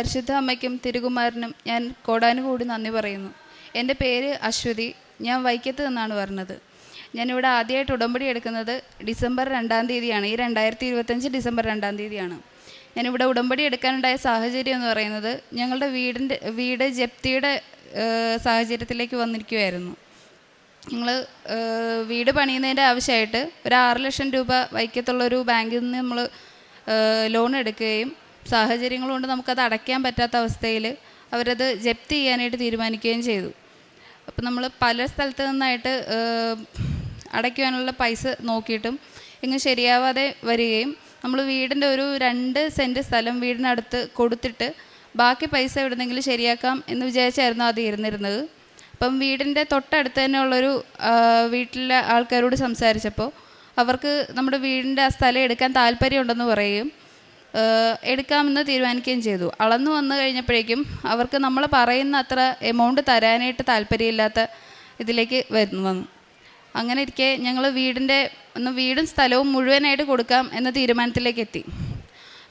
പരിശുദ്ധ അമ്മയ്ക്കും തിരുകുമാരനും ഞാൻ കോടാനുകൂടി നന്ദി പറയുന്നു. എന്റെ പേര് അശ്വതി. ഞാൻ വൈക്കത്ത് നിന്നാണ് പറഞ്ഞത് ഞാനിവിടെ ആദ്യമായിട്ട് ഉടമ്പടി എടുക്കുന്നത് ഡിസംബർ രണ്ടാം തീയതിയാണ്. ഈ രണ്ടായിരത്തി ഇരുപത്തഞ്ച് ഡിസംബർ രണ്ടാം തീയതിയാണ്. ഞാനിവിടെ ഉടമ്പടി എടുക്കാനുണ്ടായ സാഹചര്യം എന്ന് പറയുന്നത് ഞങ്ങളുടെ വീടിന്റെ വീട് ജപ്തിയുടെ സാഹചര്യത്തിലേക്ക് വന്നിരിക്കുമായിരുന്നു ഞങ്ങൾ വീട് പണിയുന്നതിന്റെ ആവശ്യമായിട്ട് ഒരു ആറ് ലക്ഷം രൂപ വൈക്കത്തുള്ളൊരു ബാങ്കിൽ നിന്ന് നമ്മൾ ലോൺ എടുക്കുകയും സാഹചര്യങ്ങൾ കൊണ്ട് നമുക്കത് അടയ്ക്കാൻ പറ്റാത്ത അവസ്ഥയിൽ അവരത് ജപ്തി ചെയ്യാനായിട്ട് തീരുമാനിക്കുകയും ചെയ്തു. അപ്പം നമ്മൾ പല സ്ഥലത്ത് നിന്നായിട്ട് അടയ്ക്കുവാനുള്ള പൈസ നോക്കിയിട്ടും ഇങ്ങ് ശരിയാവാതെ വരികയും നമ്മൾ വീടിന്റെ ഒരു രണ്ട് സെന്റ് സ്ഥലം വീടിനടുത്ത് കൊടുത്തിട്ട് ബാക്കി പൈസ എവിടുന്നെങ്കിലും ശരിയാക്കാം എന്ന് വിചാരിച്ചായിരുന്നു അത് ഇരുന്നിരുന്നത്. അപ്പം വീടിന്റെ തൊട്ടടുത്ത് തന്നെ ഉള്ളൊരു വീട്ടിലെ ആൾക്കാരോട് സംസാരിച്ചപ്പോൾ അവർക്ക് നമ്മുടെ വീടിന്റെ ആ സ്ഥലം എടുക്കാൻ താല്പര്യമുണ്ടെന്ന് പറയുകയും എടുക്കാമെന്ന് തീരുമാനിക്കുകയും ചെയ്തു. അളന്നു വന്നു കഴിഞ്ഞപ്പോഴേക്കും അവർക്ക് നമ്മൾ പറയുന്ന അത്ര എമൗണ്ട് തരാനായിട്ട് താല്പര്യമില്ലാത്ത ഇതിലേക്ക് വരുന്നു വന്നു. അങ്ങനെ ഇരിക്കെ ഞങ്ങൾ വീടിന്റെ ഒന്ന് വീടും സ്ഥലവും മുഴുവനായിട്ട് കൊടുക്കാം എന്ന തീരുമാനത്തിലേക്ക് എത്തി.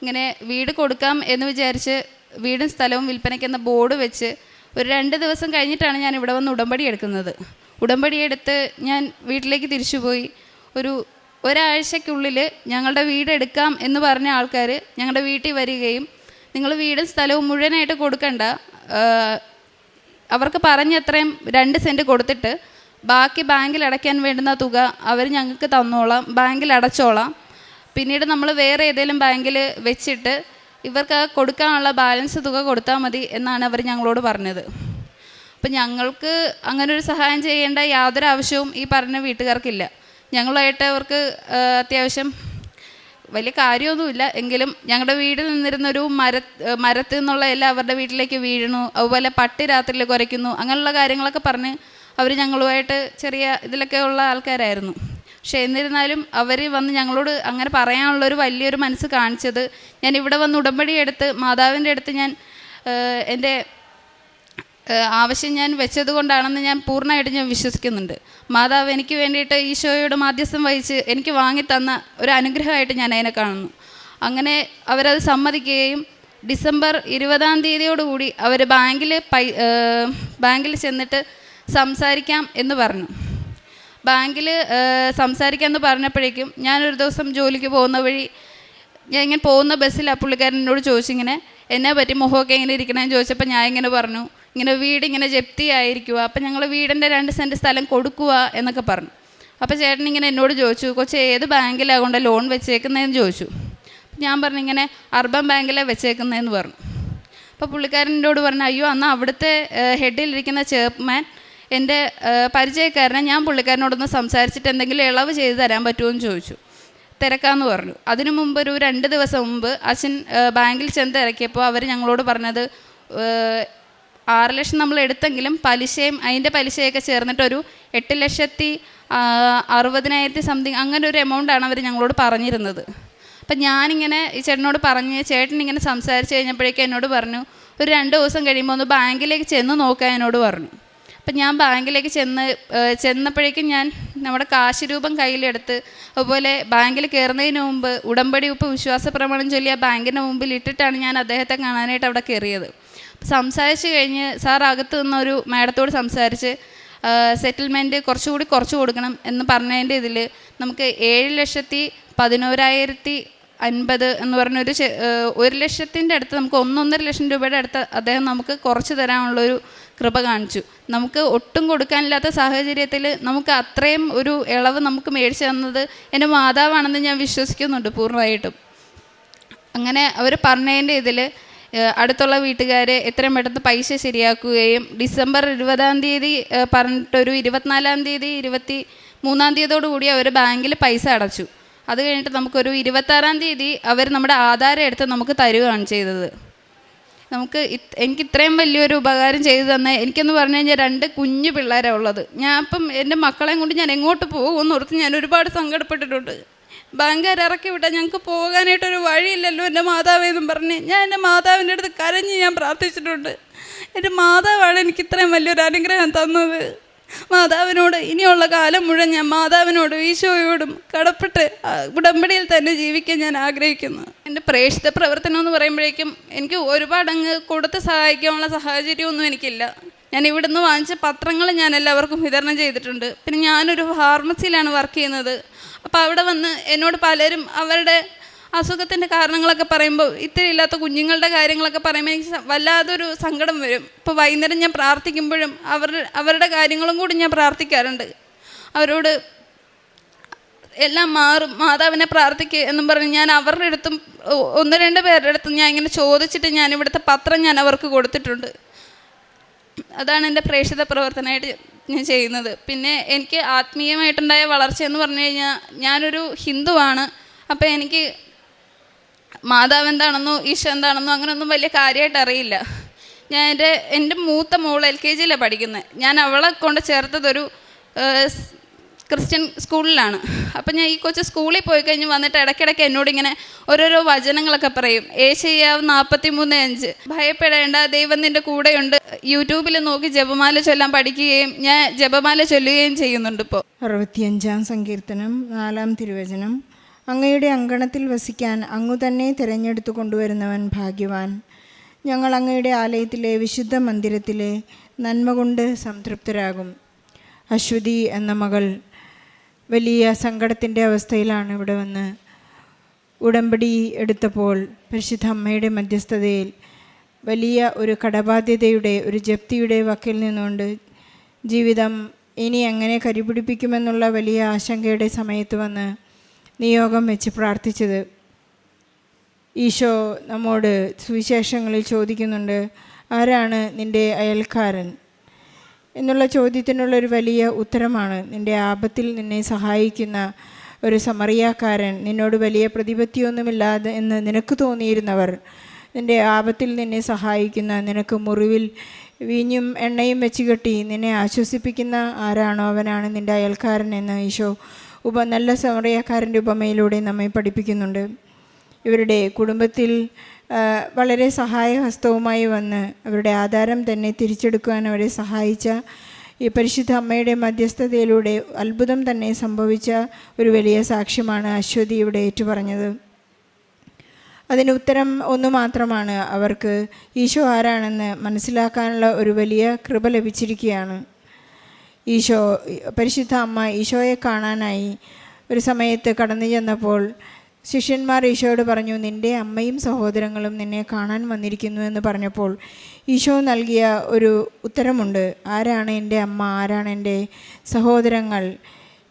ഇങ്ങനെ വീട് കൊടുക്കാം എന്ന് വിചാരിച്ച് വീടും സ്ഥലവും വിൽപ്പനയ്ക്കെന്ന ബോർഡ് വെച്ച് ഒരു രണ്ട് ദിവസം കഴിഞ്ഞിട്ടാണ് ഞാൻ ഇവിടെ വന്ന് ഉടമ്പടി എടുക്കുന്നത്. ഉടമ്പടി എടുത്ത് ഞാൻ വീട്ടിലേക്ക് തിരിച്ചുപോയി. ഒരു ഒരാഴ്ചയ്ക്കുള്ളിൽ ഞങ്ങളുടെ വീട് എടുക്കാം എന്ന് പറഞ്ഞ ആൾക്കാർ ഞങ്ങളുടെ വീട്ടിൽ വരികയും നിങ്ങൾ വീടും സ്ഥലവും മുഴുവനായിട്ട് കൊടുക്കണ്ട. അവർക്ക് പറഞ്ഞ അത്രയും രണ്ട് സെന്റ് കൊടുത്തിട്ട് ബാക്കി ബാങ്കിൽ അടയ്ക്കാൻ വേണ്ടുന്ന തുക അവർ ഞങ്ങൾക്ക് തന്നോളാം. ബാങ്കിൽ അടച്ചോളാം. പിന്നീട് നമ്മൾ വേറെ ഏതെങ്കിലും ബാങ്കിൽ വെച്ചിട്ട് ഇവർക്ക് കൊടുക്കാനുള്ള ബാലൻസ് തുക കൊടുത്താൽ മതി എന്നാണ് അവർ ഞങ്ങളോട് പറഞ്ഞത്. അപ്പം ഞങ്ങൾക്ക് അങ്ങനൊരു സഹായം ചെയ്യേണ്ട യാതൊരു ആവശ്യവും ഈ പറഞ്ഞ വീട്ടുകാർക്കില്ല. ഞങ്ങളുമായിട്ട് അവർക്ക് അത്യാവശ്യം വലിയ കാര്യമൊന്നുമില്ല. എങ്കിലും ഞങ്ങളുടെ വീട്ടിൽ നിന്നിരുന്നൊരു മര മരത്തിൽ നിന്നുള്ള എല്ലാം അവരുടെ വീട്ടിലേക്ക് വീഴണു. അതുപോലെ പട്ടി രാത്രിയിൽ കുരയ്ക്കുന്നു. അങ്ങനെയുള്ള കാര്യങ്ങളൊക്കെ പറഞ്ഞ് അവർ ഞങ്ങളുമായിട്ട് ചെറിയ ഇതിലൊക്കെ ഉള്ള ആൾക്കാരായിരുന്നു. പക്ഷേ എന്നിരുന്നാലും അവർ വന്ന് ഞങ്ങളോട് അങ്ങനെ പറയാനുള്ളൊരു വലിയൊരു മനസ്സ് കാണിച്ചത് ഞാൻ ഇവിടെ വന്ന് ഉടമ്പടി എടുത്ത് മാതാവിന്റെ അടുത്ത് ഞാൻ എന്റെ ആവശ്യം ഞാൻ വെച്ചത് കൊണ്ടാണെന്ന് ഞാൻ പൂർണമായിട്ട് ഞാൻ വിശ്വസിക്കുന്നുണ്ട്. മാതാവ് എനിക്ക് വേണ്ടിയിട്ട് ഈശോയോട് മാധ്യസ്ഥം വഹിച്ച് എനിക്ക് വാങ്ങി തന്ന ഒരു അനുഗ്രഹമായിട്ട് ഞാൻ അതിനെ കാണുന്നു. അങ്ങനെ അവരത് സമ്മതിക്കുകയും ഡിസംബർ ഇരുപതാം തീയതിയോടുകൂടി അവർ ബാങ്കിൽ പൈ ബാങ്കിൽ ചെന്നിട്ട് സംസാരിക്കാം എന്ന് പറഞ്ഞു. ബാങ്കിൽ സംസാരിക്കാമെന്ന് പറഞ്ഞപ്പോഴേക്കും ഞാനൊരു ദിവസം ജോലിക്ക് പോകുന്ന വഴി ഞാൻ ഇങ്ങനെ പോകുന്ന ബസ്സിൽ ആ പുള്ളിക്കാരൻ എന്നോട് ചോദിച്ചിങ്ങനെ എന്നെ പറ്റി മുഖമൊക്കെ എങ്ങനെ ഇരിക്കണമെന്ന് ചോദിച്ചപ്പോൾ ഞാൻ ഇങ്ങനെ പറഞ്ഞു ഇങ്ങനെ വീട് ഇങ്ങനെ ജപ്തി ആയിരിക്കുക. അപ്പം ഞങ്ങൾ വീടിന്റെ രണ്ട് സെന്റ് സ്ഥലം കൊടുക്കുക എന്നൊക്കെ പറഞ്ഞു. അപ്പോൾ ചേട്ടൻ ഇങ്ങനെ എന്നോട് ചോദിച്ചു കൊച്ചു ഏത് ബാങ്കിലാണ് കൊണ്ട് ലോൺ വെച്ചേക്കുന്നതെന്ന് ചോദിച്ചു. ഞാൻ പറഞ്ഞു ഇങ്ങനെ അർബൻ ബാങ്കിലാണ് വെച്ചേക്കുന്നതെന്ന് പറഞ്ഞു. അപ്പോൾ പുള്ളിക്കാരൻ എന്നോട് പറഞ്ഞു അയ്യോ അന്ന് അവിടുത്തെ ഹെഡിലിരിക്കുന്ന ചെയർമാൻ എന്റെ പരിചയക്കാരനെ ഞാൻ പുള്ളിക്കാരനോടൊന്ന് സംസാരിച്ചിട്ട് എന്തെങ്കിലും ഇളവ് ചെയ്ത് തരാൻ പറ്റുമോ എന്ന് ചോദിച്ചു. തിരക്കാന്ന് പറഞ്ഞു. അതിനു മുമ്പ് ഒരു രണ്ട് ദിവസം മുമ്പ് അച്ഛൻ ബാങ്കിൽ ചെന്ന് തിരക്കിയപ്പോൾ അവർ ഞങ്ങളോട് പറഞ്ഞത് ആറ് ലക്ഷം നമ്മൾ എടുത്തെങ്കിലും പലിശയും അതിന്റെ പലിശയൊക്കെ ചേർന്നിട്ടൊരു എട്ട് ലക്ഷത്തി അറുപതിനായിരത്തി സംതിങ് അങ്ങനെ ഒരു എമൗണ്ടാണ് അവർ ഞങ്ങളോട് പറഞ്ഞിരുന്നത്. അപ്പം ഞാനിങ്ങനെ ഈ ചേട്ടനോട് പറഞ്ഞ് ചേട്ടൻ ഇങ്ങനെ സംസാരിച്ച് കഴിഞ്ഞപ്പോഴേക്കും എന്നോട് പറഞ്ഞു ഒരു രണ്ട് ദിവസം കഴിയുമ്പോൾ ഒന്ന് ബാങ്കിലേക്ക് ചെന്ന് നോക്കാൻ എന്നോട് പറഞ്ഞു. അപ്പം ഞാൻ ബാങ്കിലേക്ക് ചെന്ന് ചെന്നപ്പോഴേക്കും ഞാൻ നമ്മുടെ കാശ് രൂപം കയ്യിലെടുത്ത് അതുപോലെ ബാങ്കിൽ കയറുന്നതിന് മുമ്പ് ഉടമ്പടി ഉപ്പ് വിശ്വാസ പ്രമാണം ചൊല്ലി ആ ബാങ്കിന്റെ മുമ്പിൽ ഇട്ടിട്ടാണ് ഞാൻ അദ്ദേഹത്തെ കാണാനായിട്ട് അവിടെ കയറിയത്. സംസാരിച്ച് കഴിഞ്ഞ് സാർ അകത്ത് നിന്നൊരു മാഡത്തോട് സംസാരിച്ച് സെറ്റിൽമെന്റ് കുറച്ചുകൂടി കുറച്ച് കൊടുക്കണം എന്ന് പറഞ്ഞതിന്റെ ഇതിൽ നമുക്ക് ഏഴ് ലക്ഷത്തി പതിനോരായിരത്തി അൻപത് എന്ന് പറഞ്ഞൊരു ഒരു ലക്ഷത്തിന്റെ അടുത്ത് നമുക്ക് ഒന്നൊന്നര ലക്ഷം രൂപയുടെ അടുത്ത് അദ്ദേഹം നമുക്ക് കുറച്ച് തരാനുള്ളൊരു കൃപ കാണിച്ചു. നമുക്ക് ഒട്ടും കൊടുക്കാനില്ലാത്ത സാഹചര്യത്തിൽ നമുക്ക് അത്രയും ഒരു ഇളവ് നമുക്ക് മേടിച്ചു തന്നത് എന്റെ മാതാവാണെന്ന് ഞാൻ വിശ്വസിക്കുന്നുണ്ട് പൂർണമായിട്ടും. അങ്ങനെ അവർ പറഞ്ഞതിന്റെ ഇതിൽ അടുത്തുള്ള വീട്ടുകാരെ എത്രയും പെട്ടെന്ന് പൈസ ശരിയാക്കുകയും ഡിസംബർ ഇരുപതാം തീയതി പറഞ്ഞിട്ടൊരു ഇരുപത്തിനാലാം തീയതി ഇരുപത്തി മൂന്നാം തീയതിയോടു കൂടി അവർ ബാങ്കിൽ പൈസ അടച്ചു. അത് കഴിഞ്ഞിട്ട് നമുക്കൊരു ഇരുപത്താറാം തീയതി അവർ നമ്മുടെ ആധാരം എടുത്ത് നമുക്ക് തരുകയാണ് ചെയ്തത്. നമുക്ക് എനിക്ക് ഇത്രയും വലിയൊരു ഉപകാരം ചെയ്തു തന്ന എനിക്കെന്ന് പറഞ്ഞു കഴിഞ്ഞാൽ രണ്ട് കുഞ്ഞു പിള്ളേരാണ് ഉള്ളത്. ഞാൻ ഇപ്പം എന്റെ മക്കളെയും കൊണ്ട് ഞാൻ എങ്ങോട്ട് പോകുമെന്ന് ഓർത്ത് ഞാൻ ഒരുപാട് സങ്കടപ്പെട്ടിട്ടുണ്ട്. ബാങ്കുകാർ ഇറക്കി വിട്ടാൽ ഞങ്ങൾക്ക് പോകാനായിട്ടൊരു വഴിയില്ലല്ലോ എന്റെ മാതാവെന്നും പറഞ്ഞ്. ഞാൻ എന്റെ മാതാവിന്റെ അടുത്ത് കരഞ്ഞ് ഞാൻ പ്രാർത്ഥിച്ചിട്ടുണ്ട്. എന്റെ മാതാവാണ് എനിക്ക് ഇത്രയും വലിയൊരു അനുഗ്രഹം തന്നത്. മാതാവിനോട് ഇനിയുള്ള കാലം മുഴുവൻ ഞാൻ മാതാവിനോടും ഈശോയോടും കടപ്പെട്ട് ഉടമ്പടിയിൽ തന്നെ ജീവിക്കാൻ ഞാൻ ആഗ്രഹിക്കുന്നു. എന്റെ പ്രേക്ഷിത പ്രവർത്തനം എന്ന് പറയുമ്പോഴേക്കും എനിക്ക് ഒരുപാട് അങ്ങ് കൊടുത്ത് സഹായിക്കാനുള്ള സാഹചര്യമൊന്നും എനിക്കില്ല. ഞാൻ ഇവിടുന്ന് വാങ്ങിച്ച പത്രങ്ങൾ ഞാൻ എല്ലാവർക്കും വിതരണം ചെയ്തിട്ടുണ്ട്. പിന്നെ ഞാനൊരു ഫാർമസിയിലാണ് വർക്ക് ചെയ്യുന്നത്. അപ്പോൾ അവിടെ വന്ന് എന്നോട് പലരും അവരുടെ അസുഖത്തിന്റെ കാരണങ്ങളൊക്കെ പറയുമ്പോൾ ഇത്തിരി ഇല്ലാത്ത കുഞ്ഞുങ്ങളുടെ കാര്യങ്ങളൊക്കെ പറയുമ്പോൾ എനിക്ക് വല്ലാതൊരു സങ്കടം വരും. ഇപ്പോൾ വൈകുന്നേരം ഞാൻ പ്രാർത്ഥിക്കുമ്പോഴും അവരുടെ അവരുടെ കാര്യങ്ങളും കൂടി ഞാൻ പ്രാർത്ഥിക്കാറുണ്ട്. അവരോട് എല്ലാം മാറും മാതാവിനെ പ്രാർത്ഥിക്കുക എന്നും പറഞ്ഞ് ഞാൻ അവരുടെ അടുത്തും ഒന്ന് രണ്ട് പേരുടെ അടുത്തും ഞാൻ ഇങ്ങനെ ചോദിച്ചിട്ട് ഞാൻ ഇവിടുത്തെ പത്രം ഞാൻ അവർക്ക് കൊടുത്തിട്ടുണ്ട്. അതാണ് എന്റെ പ്രേക്ഷിത പ്രവർത്തനമായിട്ട് ഞാൻ ചെയ്യുന്നത്. പിന്നെ എനിക്ക് ആത്മീയമായിട്ടുണ്ടായ വളർച്ച എന്ന് പറഞ്ഞു കഴിഞ്ഞാൽ ഞാനൊരു ഹിന്ദുവാണ്. അപ്പോൾ എനിക്ക് മാതാവ് എന്താണെന്നോ ഈശോ എന്താണെന്നോ അങ്ങനെയൊന്നും വലിയ കാര്യമായിട്ട് അറിയില്ല. ഞാൻ എന്റെ എന്റെ മൂത്ത മോൾ എൽ കെ ജിയിലാണ് പഠിക്കുന്നത് ഞാൻ അവളെ കൊണ്ട് ചേർത്തതൊരു ക്രിസ്ത്യൻ സ്കൂളിലാണ്. അപ്പം ഞാൻ ഈ കൊച്ചു സ്കൂളിൽ പോയി കഴിഞ്ഞ് വന്നിട്ട് ഇടയ്ക്കിടയ്ക്ക് എന്നോട് ഇങ്ങനെ ഓരോരോ വചനങ്ങളൊക്കെ പറയും. ഏഷ്യാവ് നാൽപ്പത്തി മൂന്ന് അഞ്ച്. ഭയപ്പെടേണ്ട ദൈവം നിന്റെ കൂടെയുണ്ട്. യൂട്യൂബിൽ നോക്കി ജപമാല ചൊല്ലാൻ പഠിക്കുകയും ഞാൻ ജപമാല ചൊല്ലുകയും ചെയ്യുന്നുണ്ട് ഇപ്പോൾ അറുപത്തിയഞ്ചാം സങ്കീർത്തനം നാലാം തിരുവചനം. അങ്ങയുടെ അങ്കണത്തിൽ വസിക്കാൻ അങ്ങു തന്നെ തിരഞ്ഞെടുത്തു കൊണ്ടുവരുന്നവൻ ഭാഗ്യവാൻ. ഞങ്ങൾ അങ്ങയുടെ ആലയത്തിലെ വിശുദ്ധ മന്ദിരത്തിലെ നന്മ കൊണ്ട് സംതൃപ്തരാകും. അശ്വതി എന്ന മകൾ വലിയ സങ്കടത്തിന്റെ അവസ്ഥയിലാണ് ഇവിടെ വന്ന് ഉടമ്പടി എടുത്തപ്പോൾ പരിശുദ്ധ അമ്മയുടെ മധ്യസ്ഥതയിൽ വലിയ ഒരു കടബാധ്യതയുടെ ഒരു ജപ്തിയുടെ വക്കിൽ നിന്നുകൊണ്ട് ജീവിതം ഇനി എങ്ങനെ കരിപിടിപ്പിക്കുമെന്നുള്ള വലിയ ആശങ്കയുടെ സമയത്ത് വന്ന് നിയോഗം വെച്ച് പ്രാർത്ഥിച്ചത്. ഈശോ നമ്മോട് സുവിശേഷങ്ങളിൽ ചോദിക്കുന്നുണ്ട് ആരാണ് നിന്റെ അയൽക്കാരൻ? എന്നുള്ള ചോദ്യത്തിനുള്ള ഒരു വലിയ ഉത്തരമാണ്. നിന്റെ ആപത്തിൽ നിന്നെ സഹായിക്കുന്ന ഒരു സമറിയാക്കാരൻ നിന്നോട് വലിയ പ്രതിപത്തിയൊന്നുമില്ലാതെ എന്ന് നിനക്ക് തോന്നിയിരുന്നവർ നിന്റെ ആപത്തിൽ നിന്നെ സഹായിക്കുന്ന നിനക്ക് മുറിവിൽ വീഞ്ഞും എണ്ണയും വെച്ച് കെട്ടി നിന്നെ ആശ്വസിപ്പിക്കുന്ന ആരാണോ അവനാണ് നിന്റെ അയൽക്കാരൻ എന്ന് ഈശോ ഉപ നല്ല സമറിയാക്കാരന്റെ ഉപമയിലൂടെ നമ്മെ പഠിപ്പിക്കുന്നുണ്ട്. ഇവരുടെ കുടുംബത്തിൽ വളരെ സഹായഹസ്തവുമായി വന്ന് അവരുടെ ആധാരം തന്നെ തിരിച്ചെടുക്കുവാൻ അവരെ സഹായിച്ച ഈ പരിശുദ്ധ അമ്മയുടെ മധ്യസ്ഥതയിലൂടെ അത്ഭുതം തന്നെ സംഭവിച്ച ഒരു വലിയ സാക്ഷ്യമാണ് അശ്വതി ഇവിടെ ഏറ്റുപറഞ്ഞത്. അതിന് ഉത്തരം ഒന്ന് മാത്രമാണ് അവർക്ക് ഈശോ ആരാണെന്ന് മനസ്സിലാക്കാനുള്ള ഒരു വലിയ കൃപ ലഭിച്ചിരിക്കുകയാണ്. ഈശോ പരിശുദ്ധ അമ്മ ഈശോയെ കാണാനായി ഒരു സമയത്ത് കടന്നു ചെന്നപ്പോൾ ശിഷ്യന്മാർ ഈശോയോട് പറഞ്ഞു നിന്റെ അമ്മയും സഹോദരങ്ങളും നിന്നെ കാണാൻ വന്നിരിക്കുന്നു എന്ന് പറഞ്ഞപ്പോൾ ഈശോ നൽകിയ ഒരു ഉത്തരമുണ്ട്. ആരാണ് എന്റെ അമ്മ? ആരാണ് എന്റെ സഹോദരങ്ങൾ?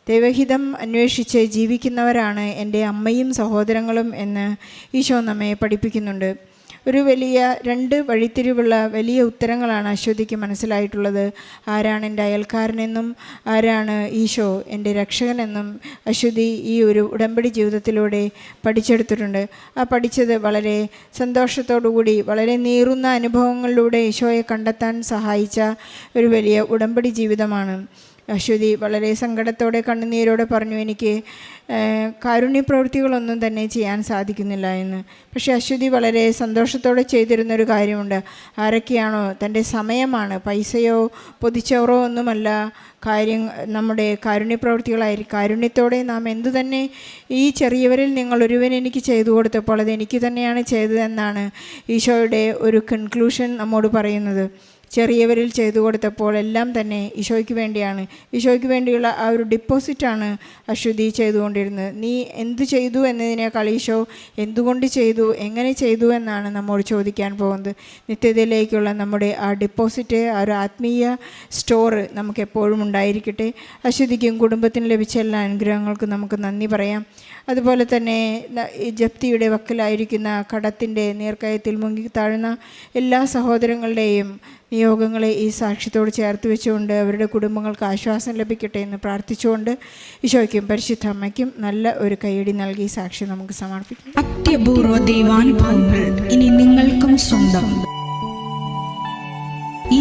ദൈവഹിതം അന്വേഷിച്ച് ജീവിക്കുന്നവരാണ് എന്റെ അമ്മയും സഹോദരങ്ങളും എന്ന് ഈശോ നമ്മെ പഠിപ്പിക്കുന്നുണ്ട്. ഒരു വലിയ രണ്ട് വഴിത്തിരിവുള്ള വലിയ ഉത്തരങ്ങളാണ് അശ്വതിക്ക് മനസ്സിലായിട്ടുള്ളത്. ആരാണ് എന്റെ അയൽക്കാരനെന്നും ആരാണ് ഈശോ എന്റെ രക്ഷകനെന്നും അശ്വതി ഈ ഒരു ഉടമ്പടി ജീവിതത്തിലൂടെ പഠിച്ചെടുത്തിട്ടുണ്ട്. ആ പഠിച്ചത് വളരെ സന്തോഷത്തോടുകൂടി വളരെ നീറുന്ന അനുഭവങ്ങളിലൂടെ ഈശോയെ കണ്ടെത്താൻ സഹായിച്ച ഒരു വലിയ ഉടമ്പടി ജീവിതമാണ്. അശ്വതി വളരെ സങ്കടത്തോടെ കണ്ണുനീരോടെ പറഞ്ഞു എനിക്ക് കാരുണ്യപ്രവൃത്തികളൊന്നും തന്നെ ചെയ്യാൻ സാധിക്കുന്നില്ല എന്ന്. പക്ഷേ അശ്വതി വളരെ സന്തോഷത്തോടെ ചെയ്തിരുന്നൊരു കാര്യമുണ്ട്. ആരൊക്കെയാണോ തന്റെ സമയമാണ്. പൈസയോ പൊതിച്ചോറോ ഒന്നുമല്ല. കാര്യം നമ്മുടെ കാരുണ്യപ്രവൃത്തികളായി കാരുണ്യത്തോടെ നാം എന്തു തന്നെ ഈ ചെറിയവരിൽ നിങ്ങൾ ഒരുവൻ എനിക്ക് ചെയ്തു കൊടുത്തപ്പോൾ അത് എനിക്ക് തന്നെയാണ് ചെയ്തതെന്നാണ് ഈശോയുടെ ഒരു കൺക്ലൂഷൻ നമ്മോട് പറയുന്നത്. ചെറിയവരിൽ ചെയ്തു കൊടുത്തപ്പോൾ എല്ലാം തന്നെ ഈശോയ്ക്ക് വേണ്ടിയാണ്. ഈശോയ്ക്ക് വേണ്ടിയുള്ള ആ ഒരു ഡിപ്പോസിറ്റാണ് അശ്വതി ചെയ്തുകൊണ്ടിരുന്നത്. നീ എന്ത് ചെയ്തു എന്നതിനേക്കാൾ ഈശോ എന്തുകൊണ്ട് ചെയ്തു എങ്ങനെ ചെയ്തു എന്നാണ് നമ്മോട് ചോദിക്കാൻ പോകുന്നത്. നിത്യതയിലേക്കുള്ള നമ്മുടെ ആ ഡിപ്പോസിറ്റ് ആ ഒരു ആത്മീയ സ്റ്റോറ് നമുക്ക് എപ്പോഴും ഉണ്ടായിരിക്കട്ടെ. അശ്വതിക്കും കുടുംബത്തിന് ലഭിച്ച എല്ലാ അനുഗ്രഹങ്ങൾക്കും നമുക്ക് നന്ദി പറയാം. അതുപോലെ തന്നെ ജപ്തിയുടെ വക്കിലായിരിക്കുന്ന കടത്തിന്റെ നീർക്കയത്തിൽ മുങ്ങി താഴ്ന്ന എല്ലാ സഹോദരങ്ങളുടെയും നിയോഗങ്ങളെ ഈ സാക്ഷ്യത്തോട് ചേർത്ത് വെച്ചുകൊണ്ട് അവരുടെ കുടുംബങ്ങൾക്ക് ആശ്വാസം ലഭിക്കട്ടെ എന്ന് പ്രാർത്ഥിച്ചുകൊണ്ട് ഈശോയ്ക്കും പരിശുദ്ധ അമ്മയ്ക്കും നല്ല ഒരു കൈയടി നൽകി സാക്ഷി നമുക്ക് സമർപ്പിക്കാം. അത്യപൂർവ ദൈവാനുഭവങ്ങൾ ഇനി നിങ്ങൾക്കും സ്വന്തം. ഈ